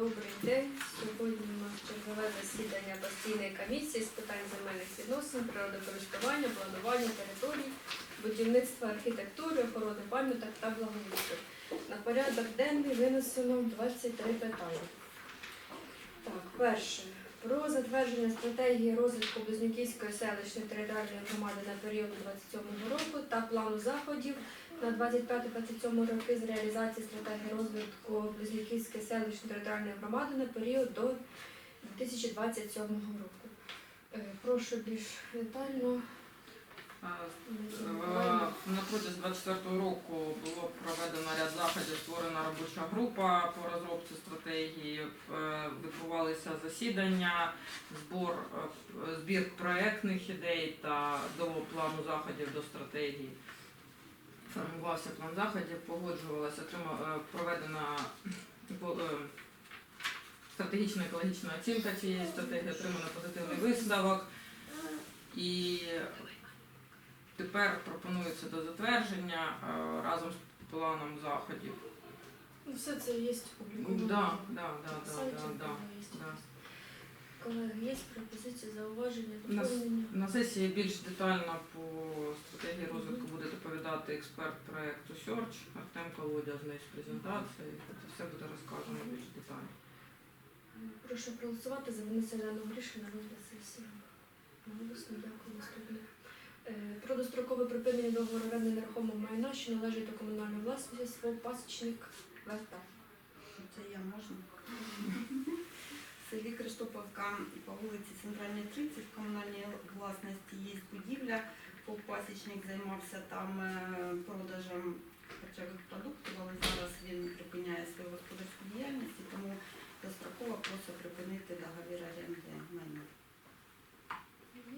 Добрий день. Сьогодні у нас чергове засідання постійної комісії з питань земельних відносин, природокористування, планування територій, будівництва архітектури, охорони пам'яток та благоустрою. На порядок денний винесено 23 питання. Так, перше. Про затвердження стратегії розвитку Близнюківської селищної територіальної громади на період 27 року та плану заходів на 25-27 роки з реалізації стратегії розвитку Близнюківської селищної територіальної громади на період до 2027 року. Е, Прошу більш детально. Е, Надія е, Миколаївна. На протязі 24 року було проведено ряд заходів, створена робоча група по розробці стратегії, е, відбувалися засідання, збор, е, збір проектних ідей та до плану заходів до стратегії. Формувався план заходів, погоджувалася, е, проведена е, стратегічна екологічна оцінка цієї стратегії, отримано позитивний висновок. І тепер пропонується до затвердження е, разом з планом заходів. Ну, Все це є опубліковано. Да, да, да, да, сайті, да, да, да. Колеги, є пропозиції, зауваження, На с- доповнення? На сесії більш детально по стратегії розвитку буде доповідати експерт проекту Search Артем Колодя з нею з презентації. Це все буде розказано більш детально. Прошу проголосувати за винесення даного рішення на розгляд сесії. Дякую. Наступне. Е, Про дострокове припинення договору оренди нерухомого майна, що належить до комунальної власності, свого пасічник ВРТ. Це я можна. В селі Криштоповка по вулиці Центральній 30 в комунальній власності є будівля. Пасічник займався там е, продажем харчових продуктів, але зараз він припиняє свою господарську діяльність, і тому достроково просить припинити договір оренди майна.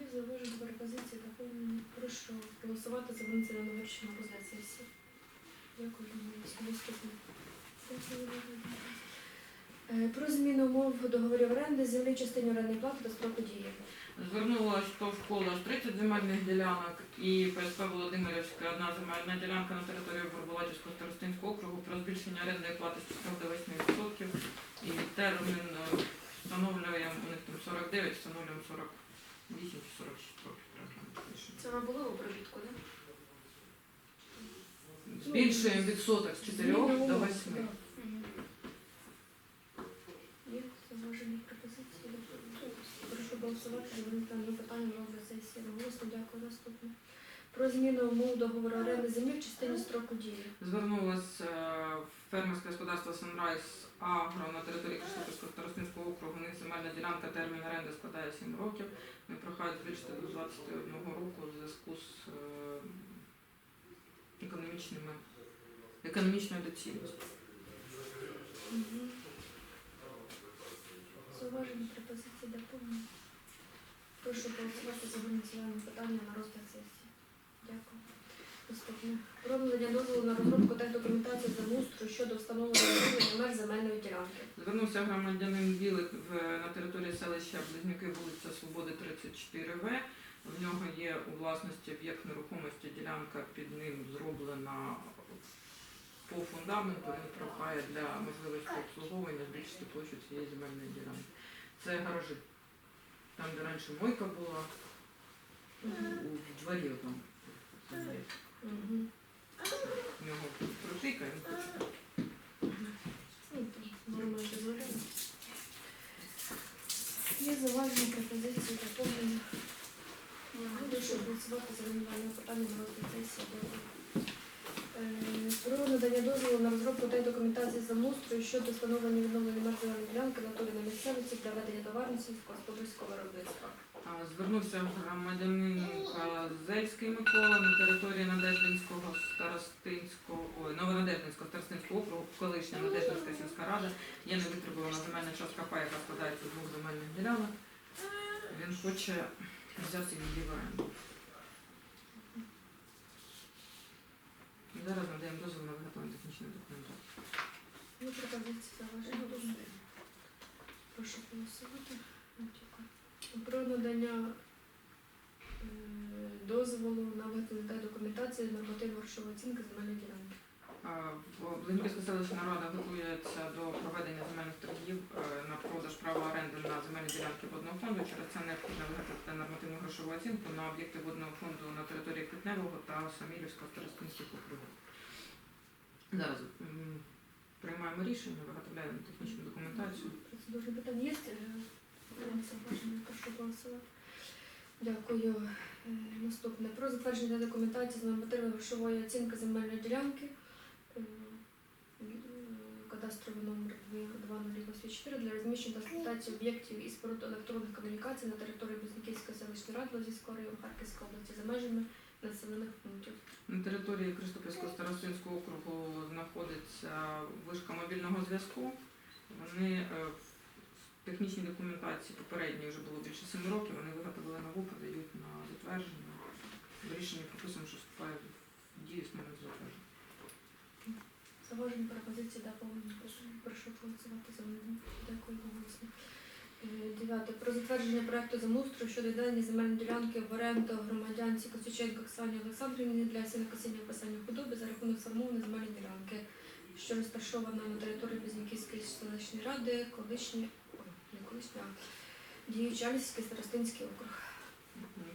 Є зауваження пропозиції доповнення. Прошу голосувати за рішення на розгляд сесії. Дякую. Наступне. Е, Про зміну умов договорів оренди землі частині орендної плати та строку дії. Звернулася з 30 земельних ділянок і ПСП Володимирівська одна земельна ділянка на території Горбулатівського старостинського округу про збільшення орендної плати з 4 до 8%. І термін е, встановлюємо, у них там 49, встановлюємо 48 чи 46 років. треба напишемо. Це було у пробітку, так? Збільшуємо відсоток з 4 до 8. Є зауваження пропозиції? Прошу голосувати за питання на сесії. Наголосно дякую. Наступне. Про зміну умов договору оренди землі в частині строку дії. Звернулось е, фермерське господарство Sunrise Агро на території Криштопольського старостинського округу. У них земельна ділянка термін оренди складає 7 років. Вони прохають збільшити до 21 року в зв'язку з е, економічними економічною доцільністю. Зауваження пропозиції доповнення. Прошу голосувати за винесення питання на розгляд сесії. Наступне. Дозволу на розробку та документації землеустрою щодо встановлення меж земельної ділянки. Звернувся громадянин Білик в, на території селища Близнюки, вулиця Свободи 34В. В нього є у власності об'єкт нерухомості, ділянка під ним зроблена по фундаменту. Він прохає для можливості обслуговування збільшити площу цієї земельної ділянки. Це гаражі. Там, де раніше мойка була, у дворі там. У нього протика. Є зауваження пропозиції доповнення. Прошу голосувати за винувальне питання на сесії. Е, Про надання дозволу на розробку та документації землеустрою щодо встановлення відновлення меж ділянки на території місцевості для ведення товарного сільськогосподарського виробництва. Звернувся громадянин Зельський Микола на території Надеждинського старостинського, Новонадеждинського старостинського округу, колишня Надеждинська сільська рада. Є невитребувана земельна частка пай, яка складається з двох земельних ділянок. Він хоче взяти її в оренду. Зараз надаємо дозвіл на виготовлення технічної документації. Є пропозиції зауваження. Прошу голосувати. Про надання е, дозволу на виготовлення та документації нормативно-грошової оцінки земельної ділянки. В- Близнюківська селищна рада готується до проведення земельних торгів е, фонду. Через це необхідно виготовити нормативну грошову оцінку на об'єкти водного фонду на території Квітневого та Самілівського старостинських округів. Зараз м, приймаємо рішення, виготовляємо технічну документацію. Процедурне питання є? Е, Зауважень, прошу голосувати. Дякую. Е, Наступне. Про затвердження документації з нормативної грошової оцінки земельної ділянки. Е, е, Кадастровий номер 2084 для розміщення та експлуатації об'єктів і споруд електронних комунікацій на території Близнюківської селищної ради Лозівського району Харківської області за межами населених пунктів. На території Кристопільського старостинського округу знаходиться вишка мобільного зв'язку. Вони в технічній документації попередньої вже було більше 7 років. Вони виготовили нову, подають на затвердження. В рішенні прописано, що вступає в дію з моменту затвердження. Заважені пропозиції доповнення. Прошу, прошу голосувати за мене. Дякую голосно. Е, Дев'яте. Про затвердження проекту землеустрою щодо віддання земельної ділянки в оренду громадянці Косюченко Оксані Олександрівні для сінокосіння описання худоби за рахунок сформованої земельної ділянки, що розташована на території Близнюківської селищної ради, колишні, колишні, діючий Альський старостинський округ.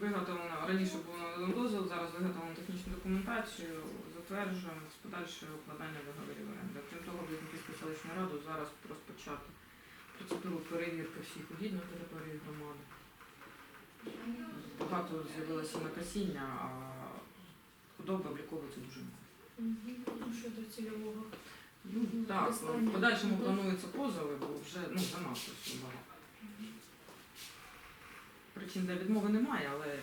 Виготовлено раніше було дозвіл, зараз виготовлено технічну документацію, затверджуємо з подальшою укладання договорів оренди. Крім того, Близнюківську селищну раду зараз розпочати процедуру перевірки всіх угідь на території громади. Багато з'явилося накосіння, а худоба обліковується дуже мало. Ну, Щодо цільового. Ну, так, в подальшому плануються позови, бо вже ну, занадто багато. Причин для відмови немає, але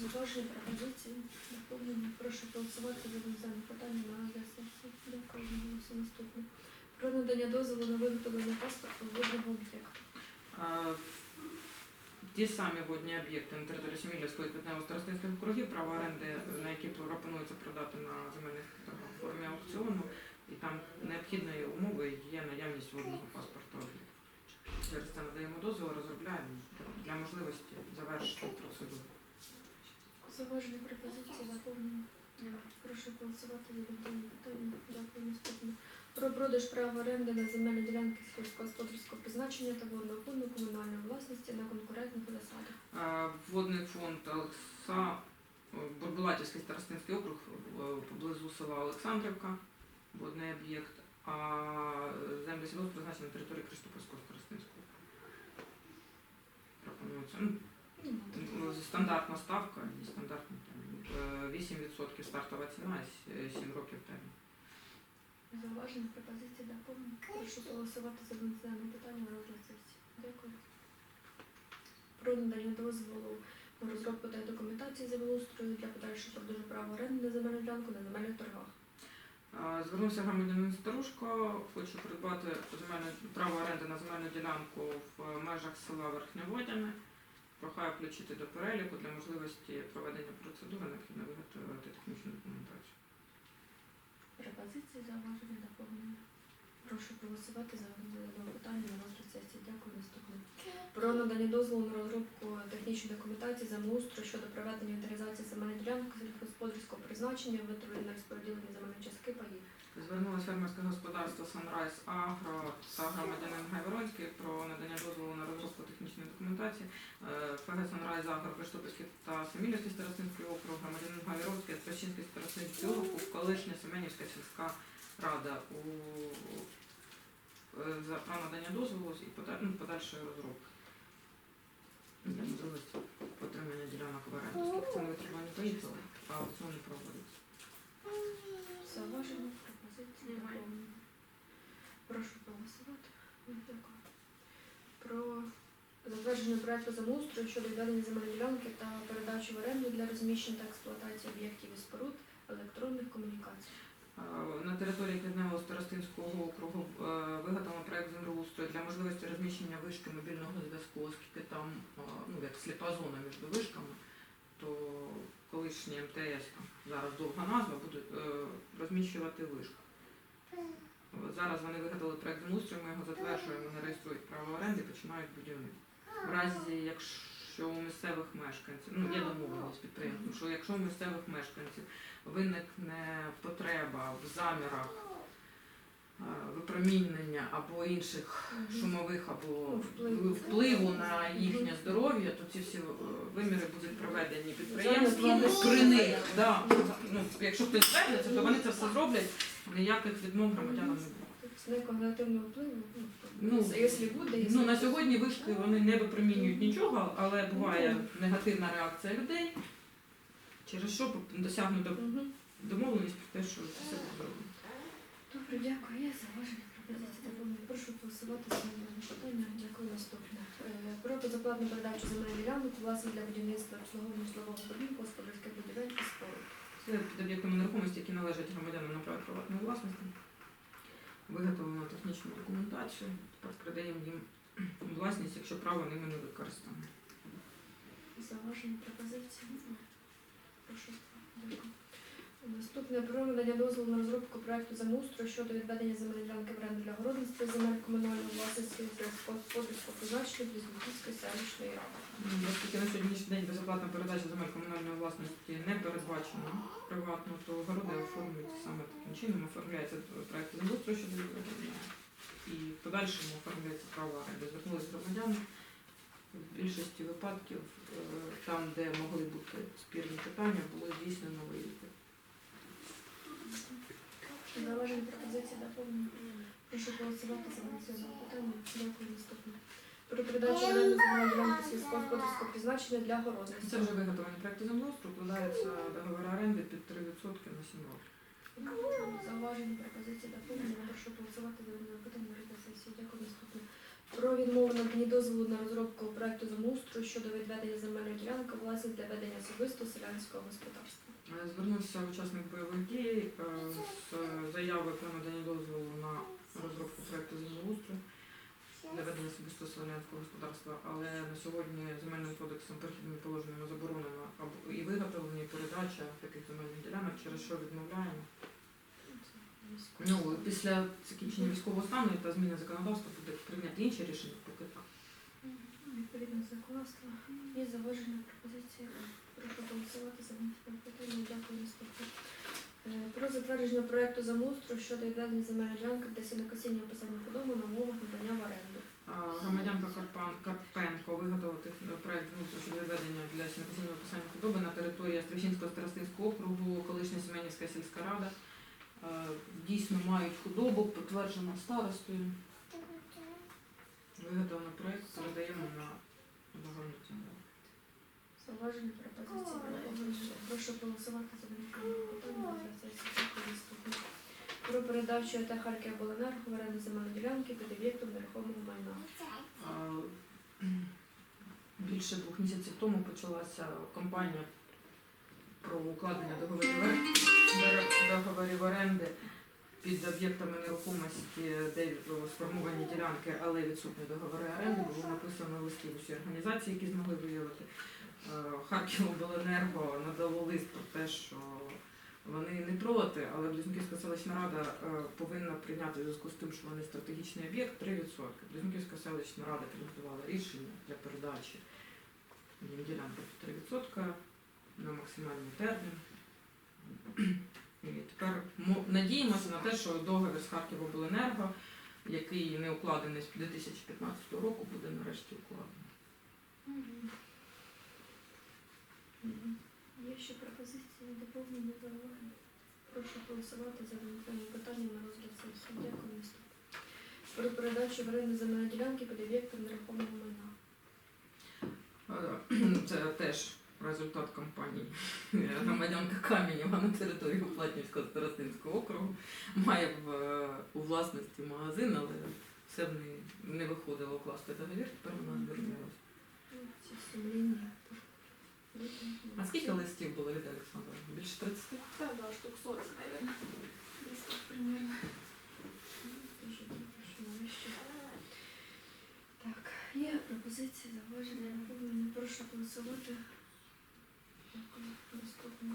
Зауваження пропозиції доповнення. Прошу голосувати за дане питання на розгляд сесії. Дякую. Голосу наступне. Про надання дозволу на виготовлення паспорту водного об'єкту. Ті самі водні об'єкти на території Семілівської квітнево старостинських округів, право оренди, на які пропонується продати на земельних торгах в формі аукціону, і там необхідною умовою є наявність водного паспорта об'єкту. Через це надаємо дозвіл, розробляємо для можливості завершити процедуру. Зауваження пропозиції доповнення. Прошу голосувати дане питання. Дякую. Наступне. Про продаж права оренди на земельні ділянки сільськогосподарського призначення та водного фонду комунальної власності на конкурентних засадах. Водний фонд Олекса, Бурбулатівський старостинський округ е, поблизу села Олександрівка, водний об'єкт, а землі сільгосп призначені на території Криштопольського старостинського. Пропонується. Ну, е, стандартна ставка і стандартний термін. Е, 8% стартова ціна, 7 років термін. Зауваження пропозиції доповнення. Прошу голосувати за дане питання на сесії. Дякую. Про надання дозволу на розробку та документації землеустрою для подальшого продажу права оренди на земельну ділянку на земельних торгах. Звернувся громадянин Старушко, хочу придбати земельне право оренди на земельну ділянку в межах села Верхньоводяне. Прохаю включити до переліку для можливості проведення процедури необхідно виготовити технічну документацію. Пропозиції, зауваження, доповнення. Прошу голосувати за дане питання на розгляд сесії. Дякую. Наступне. Про надання дозволу на розробку технічної документації землеустрою щодо проведення інвентаризації земельних ділянок сільськогосподарського призначення, витребування на розподілення земельної частки паїв. Звернулося фермерське господарство Sunrise Agro та громадянин Гайворонський про надання дозволу на розробку технічної документації. Е, ФГ Sunrise Agro Криштопільський та Семілівський старостинський округ, громадянин Гайворонський, Трощинський старостинський округ, колишня Семенівська сільська рада у е, за про надання дозволу і ну, подальшої розробки. Для можливості отримання ділянок в оренду. Це не витримання поїхали, а аукціон не проводиться. Зауваження, пропозиції, доповнення. Прошу проголосувати. Дякую. Про затвердження проекту землеустрою щодо відведення земельної ділянки та передачу в оренду для розміщення та експлуатації об'єктів і споруд електронних комунікацій. Е, На території Південного Старостинського округу е, виготовлено проект землеустрою для можливості розміщення вишки мобільного зв'язку, оскільки там е, ну, як сліпа зона між вишками, то колишні МТС, там, зараз довга назва, будуть розміщувати вишку. Зараз вони виготовили проект землеустрою, ми його затверджуємо, вони реєструють право оренди і починають будівництво. В разі, якщо у місцевих мешканців, ну є домовленість з підприємством, що якщо у місцевих мешканців виникне потреба в замірах випромінення або інших шумових або Ну, впливу. на їхнє здоров'я, то ці всі е, виміри будуть проведені Зараз підприємством при них. Да. Ну, якщо хтось звернеться, то вони це все зроблять, ніяких відмов громадянам не буде. Тобто когнитивного впливу. Ну, якщо буде, якщо Ну, на сьогодні вишки вони не випромінюють нічого, але буває негативна реакція людей, через що досягнуто домовленість про те, що все буде зроблено. Добре, дякую. Є зауваження пропозиції. Прошу голосувати за дане питання. Дякую. Наступне. Е, Про безоплатну передачу земельних ділянок власне для будівництва обслуговування житлового будинку, господарських будівель і споруд. Це під об'єктами нерухомості, які належать громадянам на право приватної власності. Виготовлено технічну документацію, тепер передаємо їм у власність, якщо право ними не використане. Зауваження пропозиції. Наступне про надання дозволу на розробку проекту замустрою щодо відведення земельної ділянки в оренду для городництва земель комунальної власності господарського призначення Близнюківської селищної ради. Оскільки на сьогоднішній день безоплатна передача земель комунальної власності не передбачена приватно, то городи оформлюються саме таким чином, оформляється проект землеустрою щодо і в подальшому оформлюється право оренди. Звернулися громадяни. В більшості випадків е, там, де могли бути спірні питання, було здійснено виїзди. Зауваження пропозиції доповнення. Прошу голосувати за національне питання. Дякую. Наступне. Про передачу оренду земельної ділянки сільськогосподарського призначення для Це городництва. вже виготовлені проекти землеустрою, укладаються договори оренди під 3% на 7 років. Зауваження пропозиції доповнення. Прошу голосувати за питання на сесії. Дякую. Наступне. Про відмову надані дозволу на розробку проекту замустрою щодо відведення земельної ділянки власне для ведення особистого селянського господарства. Е, Звернувся учасник бойових дій е, з заявою про надання дозволу на розробку проекту землеустрою для ведення особистого селянського господарства, але на сьогодні земельним кодексом перехідними положеннями заборонено або і виготовлення, і передача таких земельних ділянок, через що відмовляємо. Ну, після закінчення військового стану та зміни законодавства буде прийняти інші рішення, поки так. Відповідно законодавства. Є зауваження пропозиції. Прошу голосувати за питання. Дякую. Наступне. Е, Про затвердження проекту замустрою щодо відведення земельної ділянки для сінокосіння описання худоби на умовах надання в оренду. Громадянка Карпенко виготовила тех- проект внутрішнього щодо відведення для сінокосінного описання худоби на території Стрічинського старостинського округу, колишня Семенівська сільська рада. Е, Дійсно мають худобу, підтверджено старостою. Виготовлено проект, передаємо на загальну ціну. Зауваження пропозиції. Проголосуємо. Прошу голосувати за питання. Про передачу АТ Харківобленерго в оренду земельної ділянки під об'єктом нерухомого майна. Більше двох місяців тому почалася кампанія про укладення договорів оренди під об'єктами нерухомості, де сформовані ділянки, але відсутні договори оренди. Було написано листів усі організації, які змогли виявити. Е, Харківобленерго надало лист про те, що вони не проти, але Близнюківська селищна рада е, повинна прийняти в зв'язку з тим, що вони стратегічний об'єкт 3%. Близнюківська селищна рада підготувала рішення для передачі ділянки 3% на максимальний термін. І тепер надіємося на те, що договір з Харківобленерго, який не укладений з 2015 року, буде нарешті укладений. Мгм. Є ще пропозиції доповнення зауваження. Прошу голосувати за даним питанням на розгляд сесії. Дякую. Наступне. Про передачу в оренду земельної ділянки під об'єктом нерухомого майна. Е, Це теж результат кампанії громадянка Кам'янєва на території Платнівського старостинського округу. Має в, е, у власності магазин, але все в неї не виходило укласти договір, тепер вона звернулася. Ну. А скільки листів було від Олександра? Більше 30? Та, да, штук 40, наверное. Десь так примерно. Так, є пропозиції, зауваження, доповнення. Прошу голосувати. Дякую. Наступне.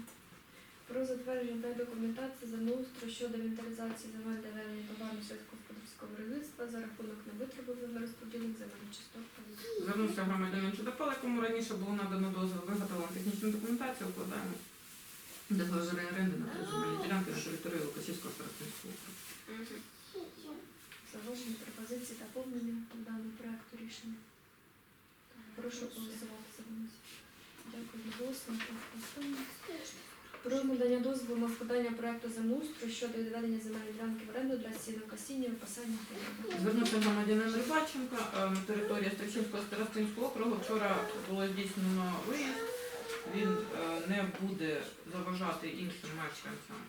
Про затвердження та документації землеустрою щодо інвентаризації земель ведення товарно сільськогосподарського виробництва за рахунок невитребуваних розподілень земельних часток. Звернувся громадянин Чудопал, якому раніше було надано дозвіл, виготовлено технічну документацію, укладаємо договори оренди на три земельні ділянки на території Лукасівського старостинського округу. пропозиції та повнення до даного проекту рішення? Прошу голосувати за винос. Дякую за голосом. Про надання дозволу на складання проекту землеустрою щодо відведення земельної ділянки в оренду для сінокосіння і випасання хліба. Звернувся громадянин Рибаченко е, на території старостинського округу. Вчора було здійснено виїзд. Він е, не буде заважати іншим мешканцям,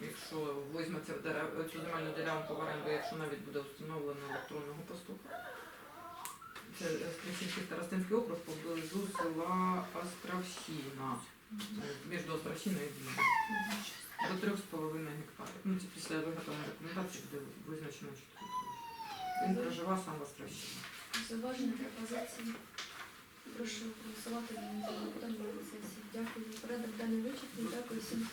якщо візьметься в цю земельну ділянку в оренду, якщо навіть буде встановлено електронного посту. Це Стрічинський старостинський округ поблизу села Островщина. Між Островщиною і Дніпром. До трьох з половиною гектарів. Ну, це після виготовлення документації буде визначено чітко. Він проживав сам в Острощині. Зауваження пропозиції. Прошу голосувати за. Дякую за порядок даний вичерпний. Дякую всім.